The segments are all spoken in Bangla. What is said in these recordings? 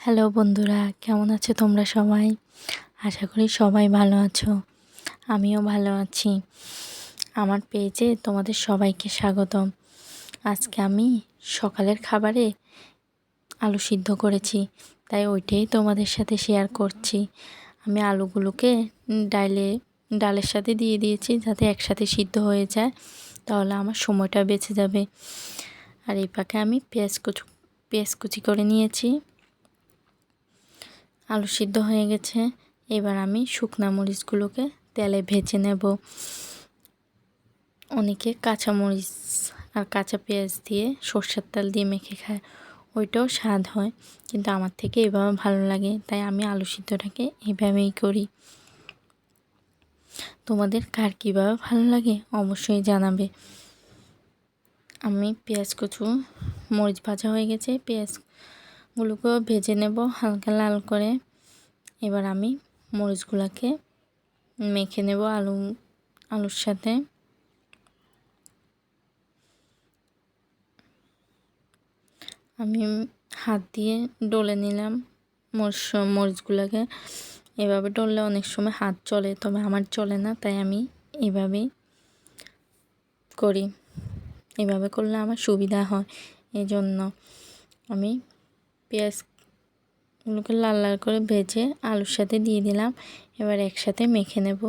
হ্যালো বন্ধুরা, কেমন আছো তোমরা সবাই? আশা করি সবাই ভালো আছো। আমিও ভালো আছি। আমার পেজে তোমাদের সবাইকে স্বাগতম। আজকে আমি সকালের খাবারে আলু সিদ্ধ করেছি, তাই ওইটাই তোমাদের সাথে শেয়ার করছি। আমি আলুগুলোকে ডালে ডালের সাথে দিয়ে দিয়েছি যাতে একসাথে সিদ্ধ হয়ে যায়, তাহলে আমার সময়টা বেঁচে যাবে। আর এই পাকে আমি পেঁয়াজ কুচি পেঁয়াজ কুচি করে নিয়েছি। আলু সিদ্ধ হয়ে গেছে। এবার আমি শুকনা মরিচগুলোকে তেলে ভেজে নেব। অনেকে কাঁচা মরিচ আর কাঁচা পেঁয়াজ দিয়ে সর্ষের তেল দিয়ে মেখে খায়। ওইটাও স্বাদ হয়, কিন্তু আমার থেকে এভাবে ভালো লাগে, তাই আমি আলু সিদ্ধটাকে এভাবেই করি। তোমাদের কার কীভাবে ভালো লাগে অবশ্যই জানাবে। আমি পেঁয়াজ কচু, মরিচ ভাজা হয়ে গেছে, পেঁয়াজ গুলোকেও ভেজে নেব হালকা লাল করে। এবার আমি মরিচগুলোকে মেখে নেব আলু, আলুর সাথে। আমি হাত দিয়ে ডলে নিলাম মরিচ মরিচগুলোকে। এভাবে ডললে অনেক সময় হাত চলে, তবে আমার চলে না, তাই আমি এভাবেই করি। এভাবে করলে আমার সুবিধা হয়। এই জন্য আমি পেঁয়াজগুলোকে লাল লাল করে ভেজে আলুর সাথে দিয়ে দিলাম। এবার একসাথে মেখে নেব।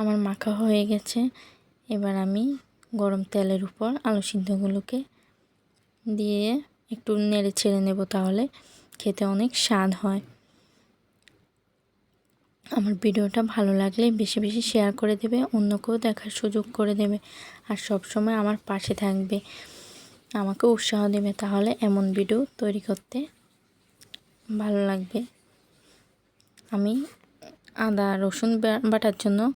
আমার মাখা হয়ে গেছে। এবার আমি গরম তেলের উপর আলু সিদ্ধগুলোকে দিয়ে একটু নেড়ে ছেড়ে নেব তাহলে খেতে অনেক স্বাদ হয়। আমার ভিডিওটা ভালো লাগলে বেশি বেশি শেয়ার করে দেবে, অন্যকেও দেখার সুযোগ করে দেবে, আর সব সময় আমার পাশে থাকবে। আমাকে উৎসাহ দেবে তাহলে এমন ভিডিও তৈরি করতে। ভালো লাগবে। আমি আদা, রসুন বাটার জন্য